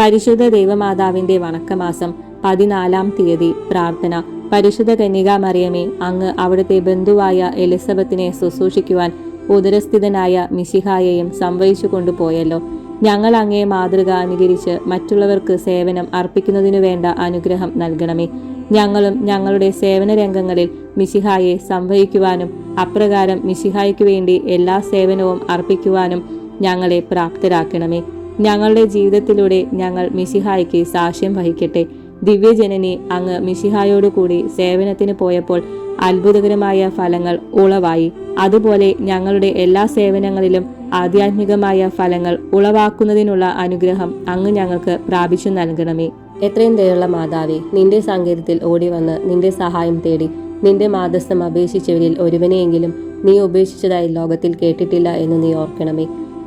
പരിശുദ്ധ ദൈവമാതാവിന്റെ വണക്കമാസം പതിനാലാം തീയതി പ്രാർത്ഥന. പരിശുദ്ധ കന്യക മറിയമേ അങ്ങ് അവിടുത്തെ ബന്ധുവായ എലിസബത്തിനെ ശുശ്രൂഷിക്കുവാൻ ഉദരസ്ഥിതനായ മിശിഹായെയും സംവഹിച്ചു കൊണ്ടുപോയല്ലോ. ഞങ്ങൾ അങ്ങേ മാതൃക അനുകരിച്ച് മറ്റുള്ളവർക്ക് സേവനം അർപ്പിക്കുന്നതിനു വേണ്ട അനുഗ്രഹം നൽകണമേ. ഞങ്ങളും ഞങ്ങളുടെ സേവന രംഗങ്ങളിൽ മിശിഹായെ സംവഹിക്കുവാനും അപ്രകാരം മിശിഹായ്ക്ക് വേണ്ടി എല്ലാ സേവനവും അർപ്പിക്കുവാനും ഞങ്ങളെ പ്രാപ്തരാക്കണമേ. ഞങ്ങളുടെ ജീവിതത്തിലൂടെ ഞങ്ങൾ മിശിഹായ്ക്ക് സാക്ഷ്യം വഹിക്കട്ടെ. ദിവ്യജനനി അങ്ങ് മിശിഹായോടുകൂടി സേവനത്തിന് പോയപ്പോൾ അത്ഭുതകരമായ ഫലങ്ങൾ ഉളവായി. അതുപോലെ ഞങ്ങളുടെ എല്ലാ സേവനങ്ങളിലും ആധ്യാത്മികമായ ഫലങ്ങൾ ഉളവാക്കുന്നതിനുള്ള അനുഗ്രഹം അങ്ങ് ഞങ്ങൾക്ക് പ്രാപിച്ചു നൽകണമേ. എത്രയും ദയുള്ള മാതാവേ നിന്റെ സങ്കേതത്തിൽ ഓടി വന്ന് നിന്റെ സഹായം തേടി നിന്റെ മാതസ്ഥം അപേക്ഷിച്ചവരിൽ ഒരുവനെയെങ്കിലും നീ ഉപേക്ഷിച്ചതായി ലോകത്തിൽ കേട്ടിട്ടില്ല എന്ന് നീ ഓർക്കണമേ.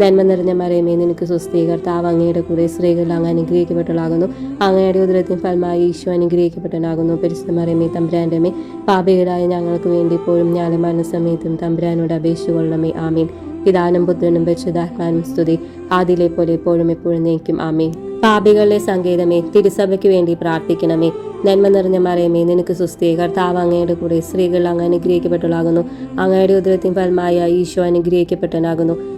നന്മ നിറഞ്ഞ മറിയമേ നിനക്ക് സ്വസ്ഥീകർത്താവ് അങ്ങയുടെ കൂടെ സ്ത്രീകൾ അങ്ങ് അനുഗ്രഹിക്കപ്പെട്ടതാകുന്നു അങ്ങയുടെ ഉദരത്തിൻ ഫലമായി ഈശോ അനുഗ്രഹിക്കപ്പെട്ടനാകുന്നു പരിശുദ്ധ മറിയമേ തമ്പുരാന്റെ അമ്മേ പാപികളായ ഞങ്ങൾക്ക് വേണ്ടി ഇപ്പോഴും ഞാനും മനസ്സമയത്തും തമ്പുരാനോട് അപേക്ഷിച്ചു കൊള്ളണമേ. ആമീൻ. പിതാനും പുത്രനും പരിശുദ്ധാത്മാനും സ്തുതി. ആദിലെ പോലെ എപ്പോഴും എപ്പോഴും നയിക്കും ആമീൻ. പാപികളുടെ സങ്കേതമേ തിരുസഭയ്ക്ക് വേണ്ടി പ്രാർത്ഥിക്കണമേ. നന്മ നിറഞ്ഞ മറിയമേ നിനക്ക് സുസ്ഥീ കർത്താവ് അങ്ങയുടെ കൂടെ സ്ത്രീകൾ അങ്ങ് അനുഗ്രഹിക്കപ്പെട്ടളാകുന്നു അങ്ങയുടെ ഉദരത്തിൻ ഫലമായ ഈശോ അനുഗ്രഹിക്കപ്പെട്ടനാകുന്നു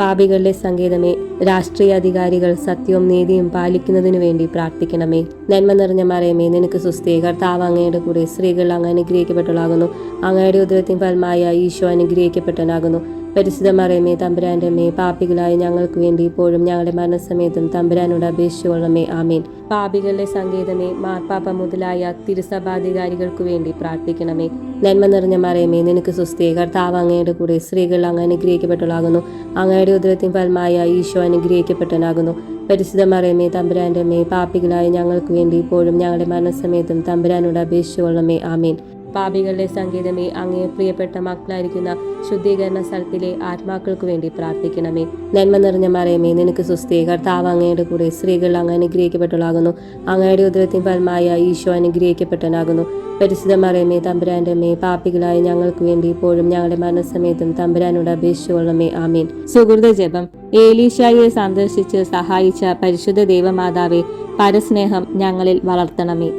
പാപികളുടെ സങ്കേതമേ രാഷ്ട്രീയ അധികാരികൾ സത്യവും നീതിയും പാലിക്കുന്നതിനു വേണ്ടി പ്രാർത്ഥിക്കണമേ. നന്മ നിറഞ്ഞ മറിയമേ നിനക്ക് സുസ്ഥീ കർത്താവ് അങ്ങയുടെ കൂടെ സ്ത്രീകൾ അങ്ങ് അനുഗ്രഹിക്കപ്പെട്ടവളാകുന്നു. അങ്ങയുടെ ഉദരത്തിൻ ഫലമായ ഈശോ അനുഗ്രഹിക്കപ്പെട്ടനാകുന്നു പരിശുദ്ധ മറിയമേ തമ്പുരാന്റെ അമ്മേ പാപികളായ ഞങ്ങൾക്ക് വേണ്ടി ഇപ്പോഴും ഞങ്ങളുടെ മരണസമയത്തും തമ്പുരാനോട് അപേക്ഷിച്ചുകൊള്ളമേ ആമീൻ. പാപികളുടെ സങ്കേതമേ മാർപ്പാപ്പ മുതലായ തിരുസഭാധികാരികൾക്ക് വേണ്ടി പ്രാർത്ഥിക്കണമേ. നന്മ നിറഞ്ഞ മറിയമേ നിനക്ക് സുസ്ഥീ കർത്താവ് അങ്ങയുടെ കൂടെ സ്ത്രീകൾ അങ്ങ് അനുഗ്രഹിക്കപ്പെട്ടവളാകുന്നു. അങ്ങയുടെ ഉദരത്തിൻ ഫലമായ ഈശോ അനുഗ്രഹിക്കപ്പെട്ടനാകുന്നു പരിശുദ്ധ മറിയമേ തമ്പുരാന്റെ അമ്മേ പാപികളായ ഞങ്ങൾക്ക് വേണ്ടി ഇപ്പോഴും ഞങ്ങളുടെ മരണസമയത്തും തമ്പുരാനോട് അപേക്ഷിച്ചുകൊള്ളമേ ആമീൻ. പാപികളുടെ സംഗീതമേ അങ്ങേ പ്രിയപ്പെട്ട മക്കളായിരിക്കുന്ന ശുദ്ധീകരണ സ്ഥലത്തിലെ ആത്മാക്കൾക്ക് വേണ്ടി പ്രാർത്ഥിക്കണമേ. നന്മ നിറഞ്ഞ മറിയമേ നിനക്ക് സുസ്ഥി കർത്താവ് അങ്ങയുടെ കൂടെ സ്ത്രീകൾ അങ്ങ് അനുഗ്രഹിക്കപ്പെട്ടവളാകുന്നു. അങ്ങയുടെ ഉദരത്തിൻ ഫലമായ ഈശോ അനുഗ്രഹിക്കപ്പെട്ടനാകുന്നു പരിശുദ്ധ മറിയമേ തമ്പുരാന്റെ മേ പാപികളായ ഞങ്ങൾക്ക് വേണ്ടി ഇപ്പോഴും ഞങ്ങളുടെ മരണസമയത്തും തമ്പുരാനോട് അപേക്ഷിച്ചുകൊള്ളമേ ആമീൻ. സുഹൃത ജപം. ഏലീഷായിയെ സന്ദർശിച്ച് സഹായിച്ച പരിശുദ്ധ ദേവമാതാവെ പരസ്നേഹം ഞങ്ങളിൽ വളർത്തണമേ.